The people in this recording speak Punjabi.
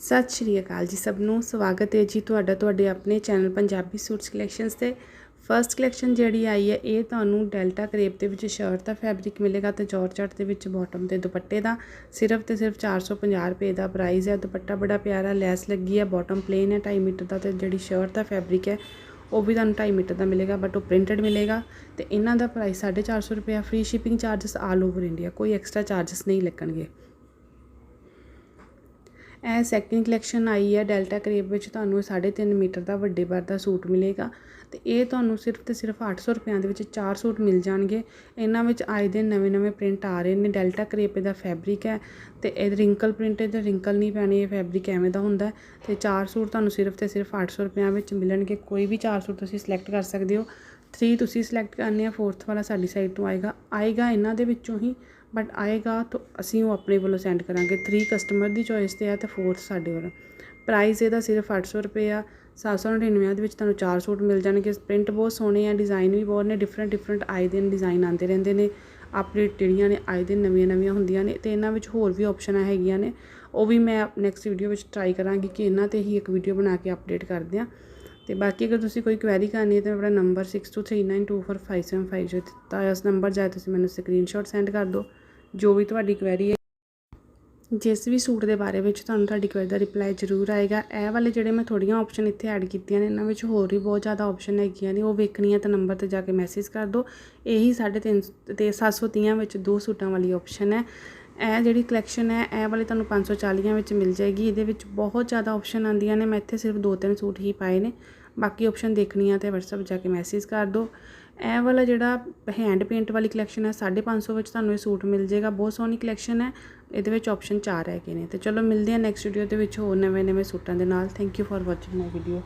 ਸਤਿ ਸ਼੍ਰੀ ਅਕਾਲ ਜੀ ਸਭ ਨੂੰ, ਸਵਾਗਤ ਹੈ ਜੀ ਤੁਹਾਡਾ, ਤੁਹਾਡੇ ਆਪਣੇ ਚੈਨਲ ਪੰਜਾਬੀ ਸੂਟਸ ਕਲੈਕਸ਼ਨਸ ਤੇ। ਫਰਸਟ ਕਲੈਕਸ਼ਨ ਜਿਹੜੀ ਆਈ ਹੈ, ਇਹ ਤੁਹਾਨੂੰ ਡੈਲਟਾ ਕਰੇਪ ਦੇ ਵਿੱਚ ਸ਼ਰਟ ਦਾ ਫੈਬਰਿਕ ਮਿਲੇਗਾ ਤੇ ਜੋਰਜਟ ਦੇ ਵਿੱਚ ਬਾਟਮ ਤੇ ਦੁਪੱਟੇ ਦਾ। ਸਿਰਫ ਤੇ ਸਿਰਫ 450 ਰੁਪਏ ਦਾ ਪ੍ਰਾਈਸ ਹੈ, ਦੁਪੱਟਾ ਬੜਾ ਪਿਆਰਾ, ਲੈਸ ਲੱਗੀ ਹੈ ਬਾਟਮ ਪਲੇਨ ਹੈ 2.5 ਮੀਟਰ ਦਾ ਤੇ ਜਿਹੜੀ ਸ਼ਰਟ ਦਾ ਫੈਬਰਿਕ ਹੈ, ਉਹ ਵੀ ਤੁਹਾਨੂੰ 2.5 ਮੀਟਰ ਦਾ ਮਿਲੇਗਾ ਬਟ ਉਹ ਪ੍ਰਿੰਟਡ ਮਿਲੇਗਾ। ਤੇ ਇਹਨਾਂ ਦਾ ਪ੍ਰਾਈਸ 450 ਰੁਪਏ free shipping charges all over India ਕੋਈ ਐਕਸਟਰਾ ਚਾਰजेस ਨਹੀਂ ਲੱਗਣਗੇ। ਇਹ ਸੈਕਿੰਡ ਕਲੈਕਸ਼ਨ ਆਈ ਹੈ ਡੈਲਟਾ ਕਰੇਪ ਵਿੱਚ, ਤੁਹਾਨੂੰ 3.5 ਮੀਟਰ ਦਾ ਵੱਡੇ ਬਾਰ ਦਾ ਸੂਟ ਮਿਲੇਗਾ। ਤੇ ਇਹ ਤੁਹਾਨੂੰ ਸਿਰਫ ਤੇ ਸਿਰਫ 800 ਰੁਪਿਆਂ ਦੇ ਵਿੱਚ ਚਾਰ ਸੂਟ ਮਿਲ ਜਾਣਗੇ। ਇਹਨਾਂ ਵਿੱਚ ਆਏ ਦਿਨ ਨਵੇਂ-ਨਵੇਂ ਪ੍ਰਿੰਟ ਆ ਰਹੇ ਨੇ। ਡੈਲਟਾ ਕਰੇਪ ਦਾ ਫੈਬਰਿਕ ਹੈ ਤੇ ਇਹ ਰਿੰਕਲ ਪ੍ਰਿੰਟ ਤੇ ਰਿੰਕਲ ਨਹੀਂ ਪੈਣੀ, ਇਹ ਫੈਬਰਿਕ ਐਵੇਂ ਦਾ ਹੁੰਦਾ ਹੈ। ਤੇ 4 ਸੂਟ ਤੁਹਾਨੂੰ ਸਿਰਫ ਤੇ ਸਿਰਫ 800 ਰੁਪਿਆਂ ਵਿੱਚ ਮਿਲਣਗੇ। ਕੋਈ ਵੀ ਚਾਰ ਸੂਟ ਤੁਸੀਂ ਸਿਲੈਕਟ ਕਰ ਸਕਦੇ ਹੋ। 3 ਤੁਸੀਂ ਸਿਲੈਕਟ ਕਰਨੇ ਆ ਫੋਰਥ ਵਾਲਾ ਸਾਡੀ ਸਾਈਡ ਤੋਂ ਆਏਗਾ। ਆਏਗਾ ਇਹਨਾਂ ਦੇ ਵਿੱਚੋਂ ਹੀ ਬਟ ਆਏਗਾ ਤਾਂ ਅਸੀਂ ਉਹ ਆਪਣੇ ਵੱਲੋਂ ਸੈਂਡ ਕਰਾਂਗੇ। 3 ਕਸਟਮਰ ਦੀ ਚੋਇਸ ਤੇ ਆ ਤੇ ਫੋਰਥ ਸਾਡੇ ਵੱਲੋਂ। ਪ੍ਰਾਈਸ ਇਹਦਾ ਸਿਰਫ 800 ਰੁਪਏ ਆ। 799 ਦੇ ਵਿੱਚ ਤੁਹਾਨੂੰ ਚਾਰ ਸੂਟ ਮਿਲ ਜਾਣਗੇ। ਪ੍ਰਿੰਟ ਬਹੁਤ ਸੋਹਣੇ ਆ ਡਿਜ਼ਾਈਨ ਵੀ ਬਹੁਤ ਨੇ। ਡਿਫਰੈਂਟ ਡਿਫਰੈਂਟ ਆਏ ਦਿਨ ਡਿਜ਼ਾਈਨ ਆਉਂਦੇ ਰਹਿੰਦੇ ਨੇ। ਅਪਡੇਟ ਜਿਹੜੀਆਂ ਨੇ ਆਏ ਦਿਨ ਨਵੀਆਂ ਨਵੀਆਂ ਹੁੰਦੀਆਂ ਨੇ। ਤੇ ਇਹਨਾਂ ਵਿੱਚ ਹੋਰ ਵੀ ਆਪਸ਼ਨਾਂ ਹੈਗੀਆਂ ਨੇ। ਉਹ ਵੀ ਮੈਂ ਨੈਕਸਟ ਵੀਡੀਓ ਵਿੱਚ ਟਰਾਈ ਕਰਾਂਗੀ ਕਿ ਇਹਨਾਂ ਤੇ ਹੀ ਇੱਕ ਵੀਡੀਓ ਬਣਾ ਕੇ ਅਪਡੇਟ ਕਰਦੇ ਆ। ਤੇ ਬਾਕੀ ਅਗਰ ਤੁਸੀਂ ਕੋਈ ਕੁਐਰੀ ਕਰਨੀ ਹੈ ਤਾਂ ਮੇਰਾ ਨੰਬਰ 6239245750 ਜੋ ਦਿੱਤਾ ਹੈ ਇਸ ਨੰਬਰ ਜਾਏ ਤੁਸੀਂ ਮੈਨੂੰ ਸਕਰੀਨਸ਼ਾਟ ਸੈਂਡ ਕਰ ਦਿਓ। ਜੋ ਵੀ ਤੁਹਾਡੀ ਕੁਐਰੀ ਹੈ। ਜਿਸ ਵੀ ਸੂਟ ਦੇ ਬਾਰੇ ਵਿੱਚ ਤੁਹਾਨੂੰ ਤੁਹਾਡੀ ਕੁਐਰੀ ਦਾ ਰਿਪਲਾਈ ਜ਼ਰੂਰ ਆਏਗਾ। ਇਹ ਵਾਲੇ ਜਿਹੜੇ ਮੈਂ ਥੋੜੀਆਂ ਆਪਸ਼ਨ ਇੱਥੇ ਐਡ ਕੀਤੀਆਂ ਨੇ, ਇਹਨਾਂ ਵਿੱਚ ਹੋਰ ਵੀ ਬਹੁਤ ਜ਼ਿਆਦਾ ਆਪਸ਼ਨ ਹੈਗੀਆਂ ਨੇ। ਉਹ ਵੇਖਣੀਆਂ ਤਾਂ ਨੰਬਰ ਤੇ ਜਾ ਕੇ ਮੈਸੇਜ ਕਰ ਦਿਓ। ਇਹੀ 350 ਤੇ 730 ਵਿੱਚ ਦੋ ਸੂਟਾਂ ਵਾਲੀ ਆਪਸ਼ਨ ਹੈ। ਇਹ ਜਿਹੜੀ ਕਲੈਕਸ਼ਨ ਹੈ, ਇਹ ਵਾਲੀ ਤੁਹਾਨੂੰ 540 ਵਿੱਚ ਮਿਲ ਜਾਏਗੀ। ਇਹਦੇ ਵਿੱਚ ਬਹੁਤ ਜ਼ਿਆਦਾ ਆਪਸ਼ਨ ਆਉਂਦੀਆਂ ਨੇ। ਮੈਂ ਇੱਥੇ ਸਿਰਫ ਦੋ ਤਿੰਨ ਸੂਟ ਹੀ ਪਾਏ ਨੇ। ਬਾਕੀ ਆਪਸ਼ਨ ਦੇਖਣੀਆਂ ਆ ਤੇ WhatsApp ਜਾ ਕੇ ਮੈਸੇਜ ਕਰ ਦਿਓ। ਇਹ ਵਾਲਾ ਜਿਹੜਾ ਹੈਂਡ ਪੇਂਟ ਵਾਲੀ ਕਲੈਕਸ਼ਨ ਹੈ 550 ਵਿੱਚ ਤੁਹਾਨੂੰ ਇਹ ਸੂਟ ਮਿਲ ਜਾਏਗਾ। ਬਹੁਤ ਸੋਹਣੀ ਕਲੈਕਸ਼ਨ ਹੈ। ਇਹਦੇ ਵਿੱਚ ਆਪਸ਼ਨ ਚਾਰ ਹੈਗੇ ਨੇ। ਤੇ ਚਲੋ ਮਿਲਦੇ ਹਾਂ ਨੈਕਸਟ ਵੀਡੀਓ ਦੇ ਵਿੱਚ ਹੋਰ ਨਵੇਂ ਨਵੇਂ ਸੂਟਾਂ ਦੇ ਨਾਲ। Thank you for watching my video